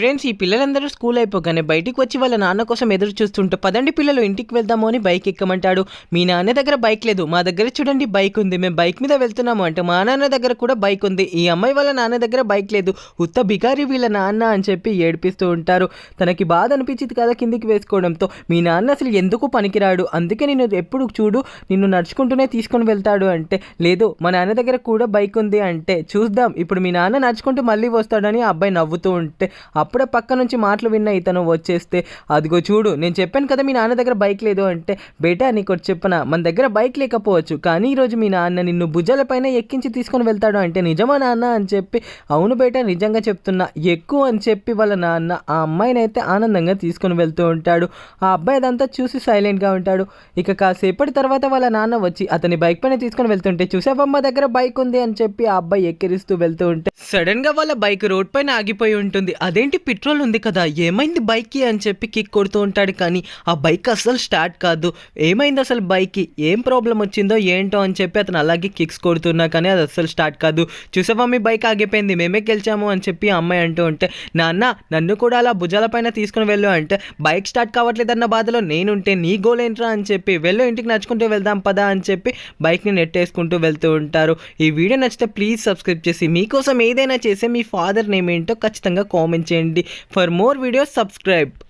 Friends ఈ పిల్లలందరూ school అయిపోగానే బయటికి వచ్చి వాళ్ళ నాన్న కోసం ఎదురు చూస్తుంటే పదండి పిల్లలు ఇంటికి వెళ్దాము అని బైక్ ఎక్కమంటాడు. మీ నాన్న దగ్గర బైక్ లేదు. మా దగ్గర చూడండి బైక్ ఉంది. మేము బైక్ మీద వెళ్తున్నాము అంటే మా నాన్న దగ్గర కూడా బైక్ ఉంది. ఈ అమ్మాయి వాళ్ళ నాన్న దగ్గర బైక్ లేదు. ఉత్త బికారి వీళ్ళ నాన్న అని చెప్పి ఏడిపిస్తూ ఉంటారు. తనకి బాధ అనిపించింది కదా కిందికి వేసుకోవడంతో మీ నాన్న అసలు ఎందుకు పనికిరాడు? అందుకే నేను ఎప్పుడు చూడు నిన్ను నడుచుకుంటూనే తీసుకొని వెళ్తాడు అంటే లేదు మా నాన్న దగ్గర కూడా బైక్ ఉంది అంటే చూద్దాం. ఇప్పుడు మీ నాన్న నడుచుకుంటూ మళ్ళీ వస్తాడని ఆ అబ్బాయి నవ్వుతూ ఉంటే అప్పుడే పక్క నుంచి మాటలు విన్న ఇతను వచ్చేస్తే అదిగో చూడు నేను చెప్పాను కదా మీ నాన్న దగ్గర బైక్ లేదు అంటే బేటా నీకు ఒకటి చెప్పనా మన దగ్గర బైక్ లేకపోవచ్చు కానీ ఈరోజు మీ నాన్న నిన్ను భుజాలపైన ఎక్కించి తీసుకొని వెళ్తాడు అంటే నిజమా నాన్న? అని చెప్పి అవును బేటా నిజంగా చెప్తున్నా ఎక్కువ అని చెప్పి వాళ్ళ నాన్న ఆ అమ్మాయిని అయితే ఆనందంగా తీసుకొని వెళ్తూ ఉంటాడు. ఆ అబ్బాయి అదంతా చూసి సైలెంట్గా ఉంటాడు. ఇక కాసేపటి తర్వాత వాళ్ళ నాన్న వచ్చి అతని బైక్ పైన తీసుకొని వెళ్తుంటే చూసావమ్మ దగ్గర బైక్ ఉంది? అని చెప్పి ఆ అబ్బాయి ఎక్కిరిస్తూ వెళ్తూ ఉంటే సడన్గా వాళ్ళ బైక్ రోడ్ పైన ఆగిపోయి ఉంటుంది. అదేంటి పెట్రోల్ ఉంది కదా ఏమైంది బైక్కి అని చెప్పి కిక్ కొడుతూ ఉంటాడు కానీ ఆ బైక్ అసలు స్టార్ట్ కాదు. ఏమైంది అసలు బైక్కి? ఏం ప్రాబ్లం వచ్చిందో ఏంటో అని చెప్పి అతను అలాగే కిక్స్ కొడుతున్నా కానీ అది అసలు స్టార్ట్ కాదు. చూసావా మీ బైక్ ఆగిపోయింది మేమే గెలిచాము అని చెప్పి ఆ అమ్మాయి అంటూ ఉంటే నాన్న నన్ను కూడా అలా భుజాల పైన తీసుకుని వెళ్ళు అంటే బైక్ స్టార్ట్ కావట్లేదన్న బాధలో నేనుంటే నీ గోల్ ఏంట్రా? అని చెప్పి వెళ్ళు ఇంటికి నడుచుకుంటూ వెళ్దాం పదా అని చెప్పి బైక్ని నెట్టేసుకుంటూ వెళ్తూ ఉంటారు. ఈ వీడియో నచ్చితే ప్లీజ్ సబ్స్క్రైబ్ చేసి మీకోసం ఏదైనా చేసే మీ ఫాదర్ నేమ్ ఏంటో ఖచ్చితంగా కామెంట్ చేయండి. end. For more videos, subscribe.